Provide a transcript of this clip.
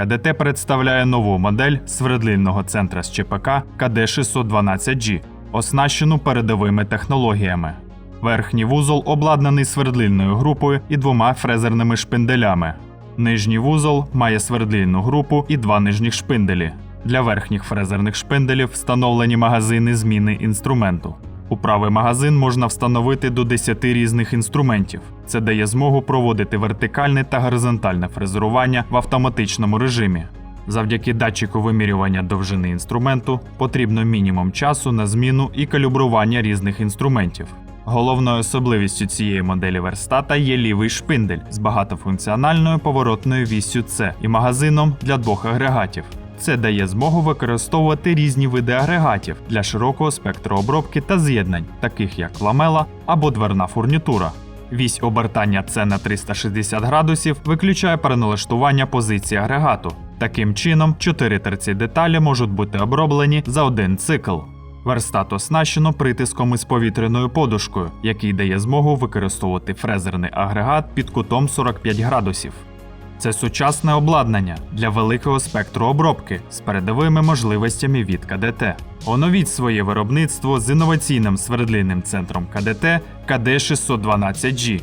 КДТ представляє нову модель свердлильного центра з ЧПК КД612G, оснащену передовими технологіями. Верхній вузол обладнаний свердлильною групою і двома фрезерними шпинделями. Нижній вузол має свердлильну групу і два нижніх шпинделі. Для верхніх фрезерних шпинделів встановлені магазини зміни інструменту. У правий магазин можна встановити до 10 різних інструментів. Це дає змогу проводити вертикальне та горизонтальне фрезерування в автоматичному режимі. Завдяки датчику вимірювання довжини інструменту потрібно мінімум часу на зміну і калібрування різних інструментів. Головною особливістю цієї моделі верстата є лівий шпиндель з багатофункціональною поворотною віссю С і магазином для двох агрегатів. Це дає змогу використовувати різні види агрегатів для широкого спектру обробки та з'єднань, таких як ламела або дверна фурнітура. Вісь обертання С на 360 градусів виключає переналаштування позиції агрегату. Таким чином, чотири терці деталі можуть бути оброблені за один цикл. Верстат оснащено притиском із повітряною подушкою, який дає змогу використовувати фрезерний агрегат під кутом 45 градусів. Це сучасне обладнання для великого спектру обробки з передовими можливостями від КДТ. Оновіть своє виробництво з інноваційним свердлинним центром КДТ КД612G